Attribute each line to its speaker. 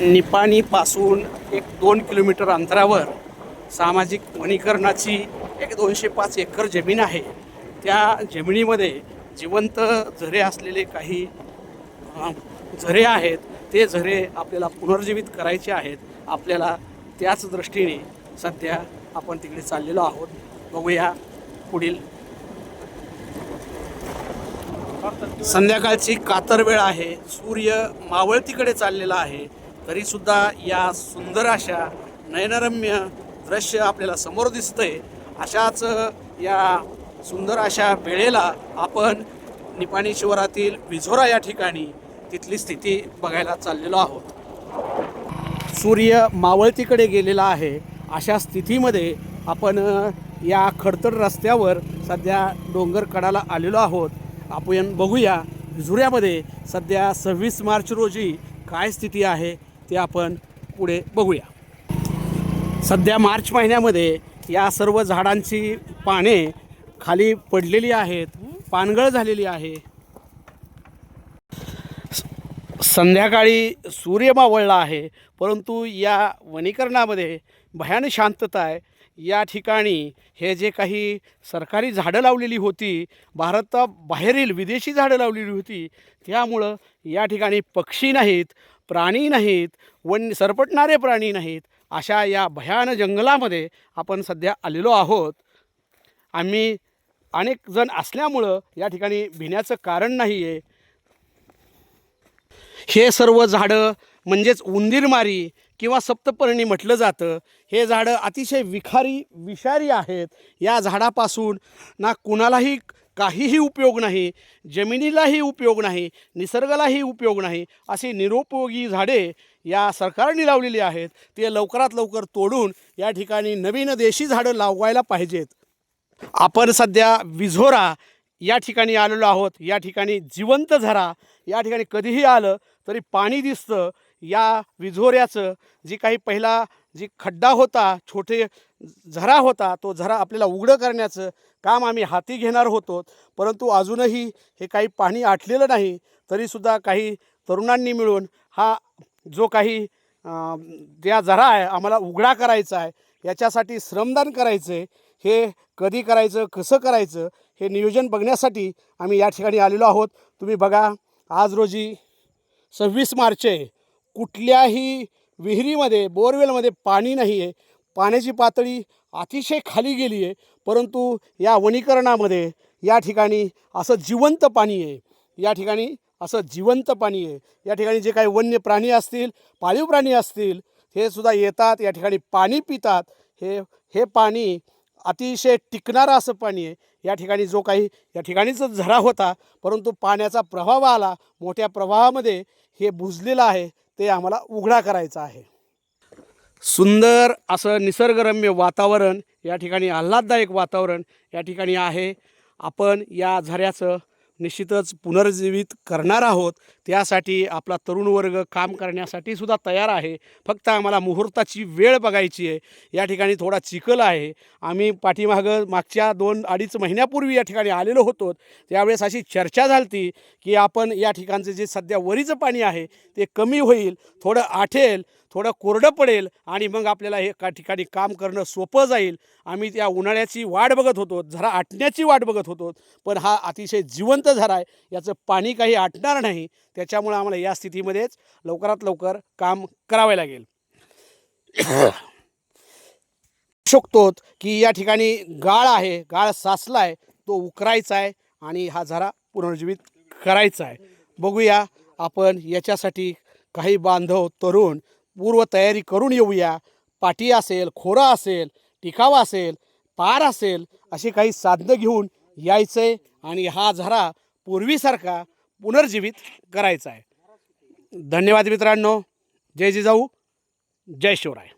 Speaker 1: निपाणीपासून एक दोन किलोमीटर अंतरावर सामाजिक वनीकरणाची एक दोनशे पाच एकर जमीन आहे. त्या जमिनीमध्ये जिवंत झरे असलेले काही झरे आहेत ते झरे आपल्याला पुनर्जीवित करायचे आहेत. आपल्याला त्याच दृष्टीने सध्या आपण तिकडे चाललेलो आहोत. बघूया पुढील. संध्याकाळची कातर वेळ आहे. सूर्य मावळतीकडे चाललेला आहे. तरीसुद्धा या सुंदर अशा नयनरम्य दृश्य आपल्याला समोर दिसतंय. अशाच या सुंदर अशा वेळेला आपण निपाणी शिवारातील विझोरा या ठिकाणी तिथली स्थिती बघायला चाललेलो आहोत. सूर्य मावळतीकडे गेलेला आहे. अशा स्थितीमध्ये आपण या खडतर रस्त्यावर सध्या डोंगर कडाला आलेलो आहोत. आपण बघूया विझुऱ्यामध्ये सध्या सव्वीस मार्च रोजी काय स्थिती आहे? ते आपण पुढे बघूया. सध्या मार्च महिन्यामध्ये या सर्व झाडांची पाने खाली पडलेली आहेत पानगळ झालेली आहे. संध्याकाळी सूर्य मावळला आहे परंतु या वनीकरणामध्ये भयान शांतता आहे. या ठिकाणी हे जे काही सरकारी झाडं लावलेली होती भारताबाहेरील विदेशी झाडं लावलेली होती त्यामुळं या ठिकाणी पक्षी नाहीत प्राणी नाहीत वन सरपटणारे प्राणी नाहीत अशा या भयान जंगलामध्ये आपण सध्या आलेलो आहोत. आम्ही अनेक जण असल्यामुळं या ठिकाणी भिण्याचं कारण नाही आहे हे सर्व झाडं म्हणजेच उंदीरमारी किंवा सप्तपर्णी म्हटलं जातं. हे झाडं अतिशय विखारी विषारी आहेत. या झाडापासून ना कुणालाही काहीही उपयोग नाही जमिनीलाही उपयोग नाही निसर्गालाही उपयोग नाही अशी निरुपयोगी झाडे या सरकारने लावलेली आहेत. ते लवकरात लवकर तोडून या ठिकाणी नवीन देशी झाडं लावायला पाहिजेत. आपण सध्या विझोरा या ठिकाणी आलेलो आहोत. या ठिकाणी जिवंत झरा या ठिकाणी कधीही आलं तरी पाणी दिसतं. या विझोऱ्याचं जी काही पहिला जी खड्डा होता छोटे झरा होता तो झरा आपल्याला उघडं करण्याचं काम आम्ही हाती घेणार होतो. परंतु अजूनही हे काही पाणी आटलेलं नाही तरीसुद्धा काही तरुणांनी मिळून हा जो काही ज्या झरा आहे आम्हाला उघडा करायचा आहे याच्यासाठी श्रमदान करायचं आहे हे कधी करायचं कसं करायचं हे नियोजन बघण्यासाठी आम्ही या ठिकाणी आलेलो आहोत. तुम्ही बघा आज रोजी सव्वीस मार्च आहे. कुठल्याही विहिरीमध्ये बोरवेलमध्ये पाणी नाही आहे पाण्याची पातळी अतिशय खाली गेली आहे परंतु या वनीकरणामध्ये या ठिकाणी असं जिवंत पाणी आहे या ठिकाणी असं जिवंत पाणी आहे या ठिकाणी जे काही वन्य प्राणी असतील पाळीव प्राणी असतील हे सुद्धा येतात या ठिकाणी पाणी पितात. हे हे पाणी अतिशय टिकणारं असं पाणी आहे या ठिकाणी जो काही या ठिकाणीच झरा होता परंतु पाण्याचा प्रवाह आला. मोठ्या प्रवाहामध्ये हे बुजलेलं आहे. ते आम्हाला उघडा करायचा आहे. सुंदर असं निसर्गरम्य वातावरण या ठिकाणी आल्हाददायक वातावरण या ठिकाणी आहे. आपण या झऱ्याचं निश्चितच पुनर्जीवित करणार आहोत. त्यासाठी आपला तरुण वर्ग काम करण्यासाठी सुद्धा तयार आहे. फक्त आम्हाला मुहूर्ताची वेळ बघायची आहे. या ठिकाणी थोडा चिखल आहे. आम्ही पाठीमागं मागच्या दोन अडीच महिन्यापूर्वी या ठिकाणी आलेलो होतो. त्यावेळेस अशी चर्चा झाली की आपण या ठिकाणचं जे सध्या वरीचं पाणी आहे ते कमी होईल थोडं आठेल थोडं कोरडं पडेल आणि मग आपल्याला हे का ठिकाणी काम करणं सोपं जाईल. आम्ही त्या उन्हाळ्याची वाट बघत होतो झरा आटण्याची वाट बघत होतो. पण हा अतिशय जिवंत झरा आहे. याचं पाणी काही आटणार नाही. त्याच्यामुळं आम्हाला या स्थितीमध्येच लवकरात लवकर काम करावे लागेल. शकतो की या ठिकाणी गाळ आहे गाळ साचला आहे तो उकरायचा आहे आणि हा झरा पुनर्जीवित करायचा आहे बघूया आपण याच्यासाठी काही बांधव तरुण पूर्वतयारी करून येऊया. पाटी असेल खोरा असेल टिकावा असेल पार असेल अशी काही साधनं घेऊन यायचं आहे आणि हा झरा पूर्वीसारखा पुनर्जीवित करायचं आहे. धन्यवाद मित्रांनो. जय जिजाऊ. जय शिवराय.